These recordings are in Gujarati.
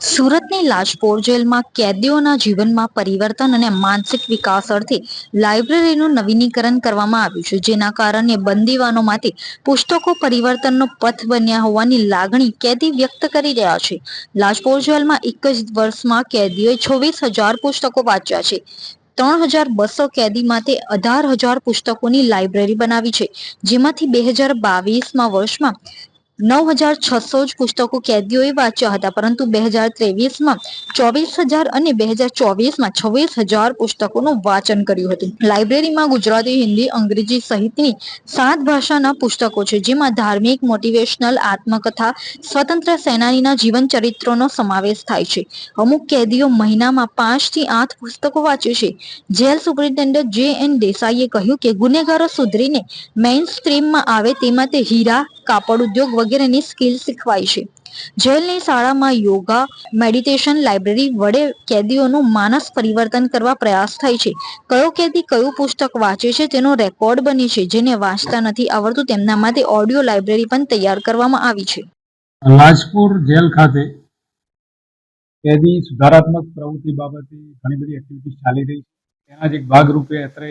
સુરતની લાજપોર જેલમાં કેદીઓના જીવનમાં પરિવર્તન અને માનસિક વિકાસ અર્થે લાઇબ્રેરીનું નવીનીકરણ કરવામાં આવ્યું છે, જેના કારણે બંદીવાનોમાંથી પુસ્તકો પરિવર્તનનો પથ બન્યા હોવાની લાગણી કેદી વ્યક્ત કરી રહ્યા છે. લાજપોર જેલમાં એક જ વર્ષમાં કેદીઓએ છવ્વીસ હજાર પુસ્તકો વાંચ્યા છે. ત્રણ હજાર બસો કેદી માટે અઢાર હજાર પુસ્તકોની લાઇબ્રેરી બનાવી છે, જેમાંથી બે હજાર બાવીસમાં વર્ષમાં નવ હજાર છસો જ પુસ્તકો કેદીઓએ વાંચ્યા હતા, પરંતુ બે હજાર ત્રેવીસમાં ચોવીસ હજાર અને બે હજાર ચોવીસમાં છવ્વીસ હજાર પુસ્તકોનું વાંચન કર્યું હતું. લાઇબ્રેરીમાં ગુજરાતી, હિન્દી, અંગ્રેજી સહિતની સાત ભાષાના પુસ્તકો છે, જેમાં ધાર્મિક, મોટિવેશનલ, આત્મકથા, સ્વતંત્ર સેનાનીના જીવન ચરિત્રોનો સમાવેશ થાય છે. અમુક કેદીઓ મહિનામાં પાંચથી આઠ પુસ્તકો વાંચે છે. જેલ સુપરિન્ટેન્ડન્ટ જે એન દેસાઈએ કહ્યું કે ગુનેગારો સુધરીને મેઇન સ્ટ્રીમમાં આવે તેમાં તે હીરા કાપડ ઉદ્યોગ વગેરેની સ્કિલ શીખવાય છે. જેલની શાળામાં યોગા, મેડિટેશન લાઇબ્રેરી વડે કેદીઓનું માનસ પરિવર્તન કરવા પ્રયાસ થાય છે. કયો કેદી કયું પુસ્તક વાંચે છે તેનો રેકોર્ડ બની છે, જેને વાંચતા નથી આવડતું તેમના માટે ઓડિયો લાઇબ્રેરી પણ તૈયાર કરવામાં આવી છે. લાજપુર જેલ ખાતે કેદી સુધારાત્મક પ્રવૃત્તિ બાબતે ઘણી બધી એક્ટિવિટીઝ ચાલી રહી છે. તેના જ એક ભાગરૂપે અત્રે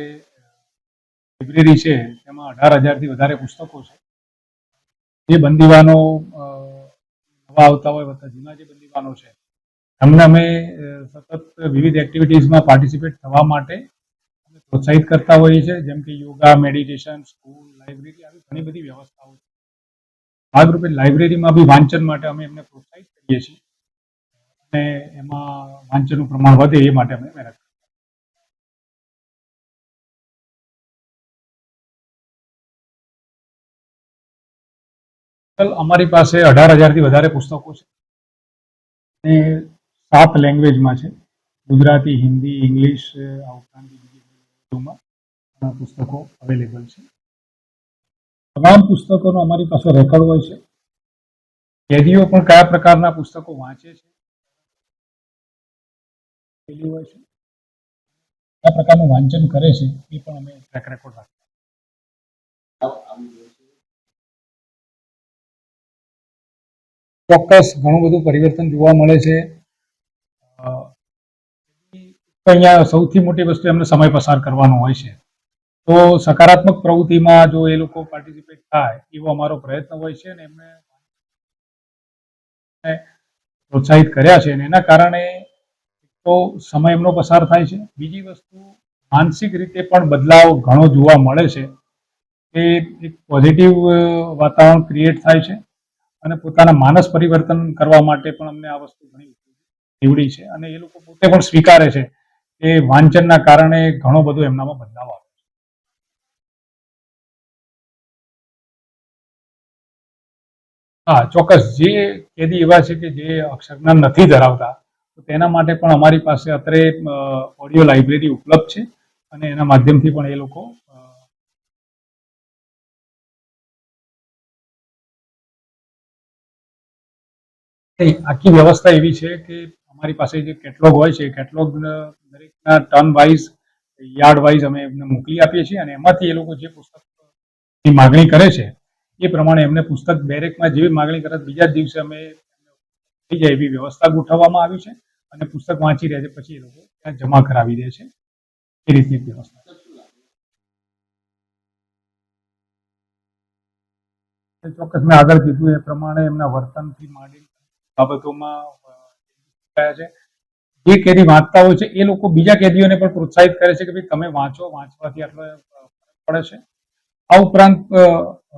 લાઇબ્રેરી છે, તેમાં અઢાર હજારથી વધારે પુસ્તકો છે. જે બંદીવાનો નવા આવતા હોય વત્તા જૂના જે બંદીવાનો છે, એમને અમે સતત વિવિધ એક્ટિવિટીઝમાં પાર્ટિસિપેટ થવા માટે પ્રોત્સાહિત કરતા હોઈએ છીએ, જેમ કે યોગા મેડિટેશન સ્કૂલ લાઇબ્રેરી આવી ઘણી બધી વ્યવસ્થાઓ છે. ભાગરૂપે લાઇબ્રેરીમાં બી વાંચન માટે અમે એમને પ્રોત્સાહિત કરીએ છીએ. અને એમાં વાંચનનું પ્રમાણ વધે એ માટે અમે મહેનત અમારી પાસે અઢાર હજારથી વધારે પુસ્તકો છે. અને સાત લેંગ્વેજમાં છે. ગુજરાતી, હિન્દી, ઇંગ્લિશ આ ઉપરાંત પુસ્તકો અવેલેબલ છે. તમામ પુસ્તકોનો અમારી પાસે રેકોર્ડ હોય છે. કેદીઓ પણ કયા પ્રકારના પુસ્તકો વાંચે છે? હોય છે. કયા પ્રકારનું વાંચન કરે છે એ પણ અમે ટ્રેક રેકોર્ડ રાખીએ. ચોક્કસ ઘણું બધું પરિવર્તન જોવા મળે છે. અહીંયા સૌથી મોટી વસ્તુ એમને સમય પસાર કરવાનો હોય છે. તો સકારાત્મક પ્રવૃત્તિમાં જો એ લોકો પાર્ટિસિપેટ થાય, એવો અમારો પ્રયત્ન હોય છે અને એમને પ્રોત્સાહિત કર્યા છે અને એના કારણે તો સમય એમનો પસાર થાય છે. બીજી વસ્તુ, માનસિક રીતે પણ બદલાવ ઘણો જોવા મળે છે. એ એક પોઝિટિવ વાતાવરણ ક્રિએટ થાય છે. અને પોતાના માનસ પરિવર્તન કરવા માટે પણ અમને આ વસ્તુ ઘણી નીવડી છે. અને એ લોકો પોતે પણ સ્વીકારે છે કે વાંચનના કારણે ઘણો બધો એમનામાં બદલાવ આવે હા, ચોક્કસ. જે કેદી એવા છે કે જે અક્ષરજ્ઞાન નથી ધરાવતા, તો તેના માટે પણ અમારી પાસે અત્રે ઓડિયો લાઇબ્રેરી ઉપલબ્ધ છે અને એના માધ્યમથી પણ એ લોકો નહીં, આખી વ્યવસ્થા એવી છે કે અમારી પાસે જે કેટલોગ હોય છે કેટલોગ દરેકના ટર્ન વાઇઝ યાર્ડ વાઇઝ અમે એમને મોકલી આપીએ છીએ અને એમાંથી એ લોકો જે પુસ્તકની માગણી કરે છે એ પ્રમાણે એમને પુસ્તક બેરેકમાં જેવી માગણી કરે બીજા જ દિવસે અમે થઈ જાય એવી વ્યવસ્થા ગોઠવવામાં આવી છે અને પુસ્તક વાંચી રહે છે પછી એ લોકો ત્યાં જમા કરાવી દે છે. એ રીતની વ્યવસ્થા. ચોક્કસ મેં આગળ કીધું એ પ્રમાણે એમના વર્તનથી માંડી બાબતોમાં થયા છે. જે કેદી વાંચતા હોય છે, એ લોકો બીજા કેદીઓને પણ પ્રોત્સાહિત કરે છે કે ભાઈ તમે વાંચો, વાંચવાથી આટલો પડે છે. આ ઉપરાંત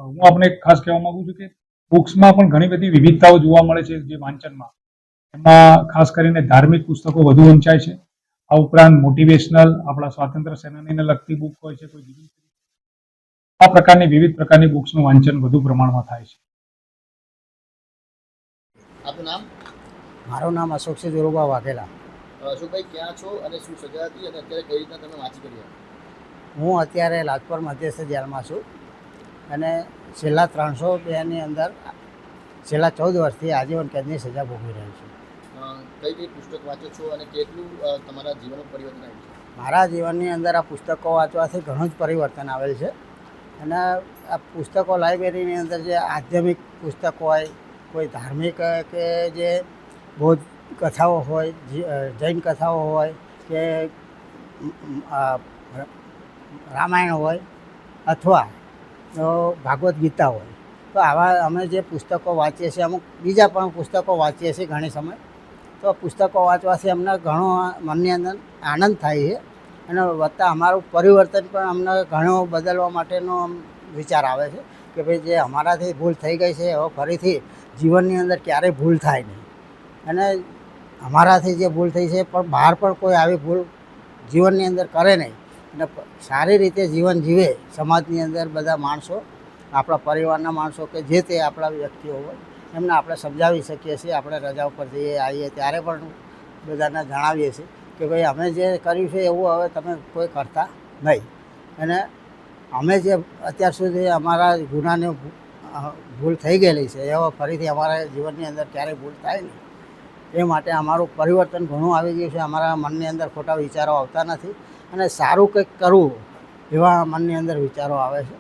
હું આપણે ખાસ કહેવા માંગુ છું કે બુક્સમાં પણ ઘણી બધી વિવિધતાઓ જોવા મળે છે જે વાંચનમાં. એમાં ખાસ કરીને ધાર્મિક પુસ્તકો વધુ વંચાય છે. આ ઉપરાંત મોટિવેશનલ આપણા સ્વાતંત્ર્ય સેનાનીને લગતી બુક હોય છે, કોઈ આ પ્રકારની વિવિધ પ્રકારની બુક્સનું વાંચન વધુ પ્રમાણમાં થાય છે. આપનું નામ? મારું નામ અશોક છે જોરુબા વાઘેલા અશોકભાઈ ક્યાં છો અને શું સજા હતી અને અત્યારે કઈ રીતના તમે વાંચી કરી હું અત્યારે લાજપોર મધ્યસ્થ જેલમાં છું અને છેલ્લા ત્રણસો બેની અંદર છેલ્લા ચૌદ વર્ષથી આજીવન કેદની સજા ભોગવી રહ્યો છું. કઈ કઈ પુસ્તક વાંચો છો અને કેટલું તમારા જીવનમાં પરિવર્તન આવ્યું છે? મારા જીવનની અંદર આ પુસ્તકો વાંચવાથી ઘણું જ પરિવર્તન આવેલ છે. અને આ પુસ્તકો લાઇબ્રેરીની અંદર જે આધ્યાત્મિક પુસ્તકો હોય કોઈ ધાર્મિક કે જે બૌદ્ધ કથાઓ હોય જૈન કથાઓ હોય, કે રામાયણ હોય અથવા તો ગીતા હોય. તો આવા અમે જે પુસ્તકો વાંચીએ છીએ, અમુક બીજા પણ પુસ્તકો વાંચીએ છીએ ઘણી સમય, તો પુસ્તકો વાંચવાથી અમને ઘણો મનની અંદર આનંદ થાય છે અને વત્તા અમારું પરિવર્તન પણ અમને ઘણો બદલવા માટેનો વિચાર આવે છે. કે ભાઈ જે અમારાથી ભૂલ થઈ ગઈ છે, હવે ફરીથી જીવનની અંદર ક્યારેય ભૂલ થાય નહીં. અને અમારાથી જે ભૂલ થઈ છે, પણ બહાર પણ કોઈ આવી ભૂલ જીવનની અંદર કરે નહીં. અને સારી રીતે જીવન જીવે સમાજની અંદર બધા માણસો, આપણા પરિવારના માણસો કે જે તે આપણા વ્યક્તિઓ હોય, એમને આપણે સમજાવી શકીએ છીએ. આપણે રજા ઉપર જઈએ, આવીએ ત્યારે પણ બધાને જણાવીએ છીએ કે ભાઈ અમે જે કર્યું છે, એવું હવે તમે કોઈ કરતા નહીં. અને અમે જે અત્યાર સુધી અમારા ગુનાને ભૂલ થઈ ગયેલી છે, એવા ફરીથી અમારા જીવનની અંદર ક્યારેય ભૂલ થાય નહીં. એ માટે અમારું પરિવર્તન ઘણું આવી ગયું છે, અમારા મનની અંદર ખોટા વિચારો આવતા નથી. અને સારું કંઈક કરવું એવા મનની અંદર વિચારો આવે છે.